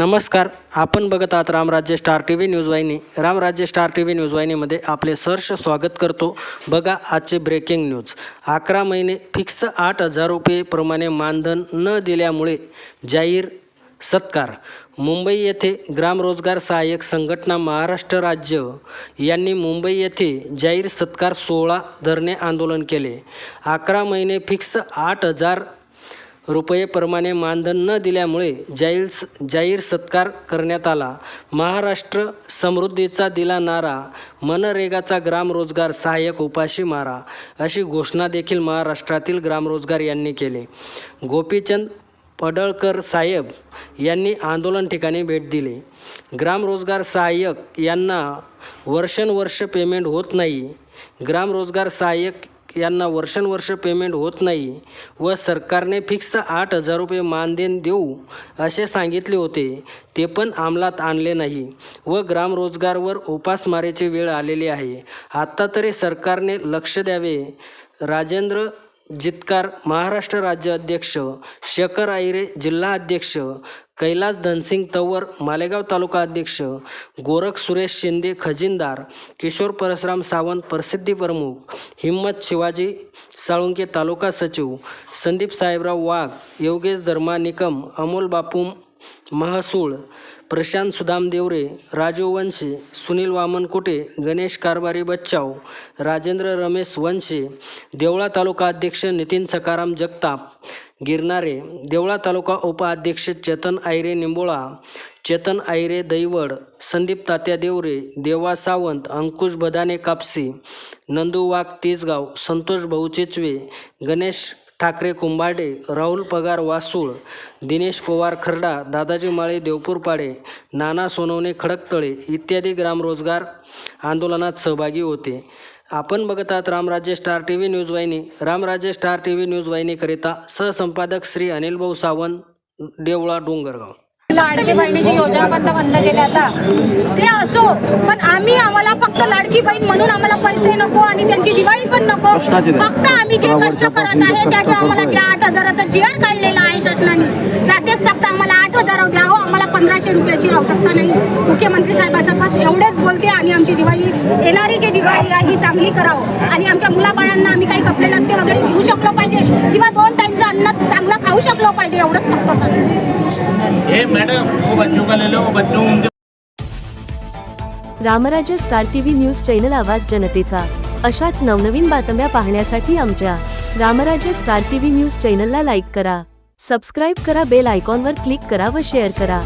नमस्कार. आपण बघत आहात Ramrajya star T V news वाहिनी. Ramrajya star T V news वाहिनीमध्ये आपले सहर्ष स्वागत करतो. बघा आजचे ब्रेकिंग न्यूज अकरा महिने फिक्स आठ हजार रुपयेप्रमाणे मानधन न दिल्यामुळे जाहीर सत्कार. मुंबई येथे ग्रामरोजगार सहाय्यक संघटना महाराष्ट्र राज्य यांनी मुंबई येथे जाहीर सत्कार सोहळा धरणे आंदोलन केले. अकरा महिने फिक्स आठ हजार रुपयेप्रमाणे मानधन न दिल्यामुळे जाहीर जाहीर सत्कार करण्यात आला. महाराष्ट्र समृद्धीचा दिला नारा मनरेगाचा ग्रामरोजगार सहाय्यक उपाशी मारा अशी घोषणा देखील महाराष्ट्रातील ग्रामरोजगार यांनी केली. गोपीचंद पडळकर साहेब यांनी आंदोलन ठिकाणी भेट दिली. ग्रामरोजगार सहाय्यक यांना वर्षानुवर्ष पेमेंट होत नाही. ग्रामरोजगार सहाय्यक यांना वर्षानुवर्ष पेमेंट होत नाही व सरकारने फिक्स आठ हजार रुपये मानधन देऊ असे सांगितले होते. ते पण अंमलात आणले नाही व ग्रामरोजगारवर उपासमारेची वेळ आलेली आहे. आत्ता तरी सरकारने लक्ष द्यावे. राजेंद्र जितकार महाराष्ट्र राज्य अध्यक्ष शेखर आहिरे जिल्हा अध्यक्ष कैलास धनसिंग तवर मालेगाव तालुका अध्यक्ष गोरख सुरेश शिंदे खजिनदार किशोर परशुराम सावंत प्रसिद्धी प्रमुख हिम्मत शिवाजी साळुंके तालुका सचिव संदीप साहेबराव वाघ योगेश धर्मा निकम अमोल बापू महसूळ प्रशांत सुदाम देवरे राजू वंशे सुनील वामन कुटे गणेश कारभारी बच्चाव राजेंद्र रमेश वंशे देवळा तालुका अध्यक्ष नितीन सकाराम जगताप गिरणारे देवळा तालुका उपाध्यक्ष चेतन आयरे निंबोळा चेतन आयरे दैवड संदीप तात्या देवरे देवा सावंत अंकुश बदाने कापसी नंदू वाघ तेजगाव संतोष भाऊ चेचवे गणेश ठाकरे कुंभाडे राहुल पगार वासूळ दिनेश पवार खर्डा दादाजी माळे देवपूरपाडे नाना सोनवणे खडकतळे इत्यादी ग्रामरोजगार आंदोलनात सहभागी होते. आपण बघत आहात Ramrajya star T V news वाहिनी. Ramrajya star T V news वाहिनीकरिता सहसंपादक श्री अनिल भाऊ सावंत देवळा डोंगरगाव. लाडकी बहिणीची योजना बंद बंद केल्या आता. ते असो पण आम्ही आम्हाला फक्त लाडकी बहीण म्हणून आम्हाला पैसे नको आणि त्यांची दिवाळी पण नको. फक्त आम्ही जे कष्ट करत आहे त्याचे आम्हाला आठ हजाराचा जी आर काढलेला आहे शासनाने. त्याचेच फक्त आम्हाला आठ हजार द्यावं आम्हाला पंधराशे रुपयाची आवश्यकता नाही. मुख्यमंत्री साहेबाचा बस एवढेच बोलते आणि आमची दिवाळी येणारी जी दिवाळी आहे ही चांगली करावं. आणि आमच्या मुलाबाळांना आम्ही काही कपडे लत्ते वगैरे घेऊ शकलो पाहिजे किंवा दोन टाईमचं अन्न चांगलं खाऊ शकलो पाहिजे एवढंच फक्त सांगते हे मैडम वो बच्चों का ले लो वो बच्चों उनके Ramrajya star TV news channel आवाज जनतेचा. अशाच नवनवीन बातम्या पाहण्यासाठी आमच्या रामराज्य स्टार टीव्ही न्यूज चॅनलला लाईक करा. सबस्क्राईब करा बेल आयकॉनवर क्लिक करा व शेअर करा.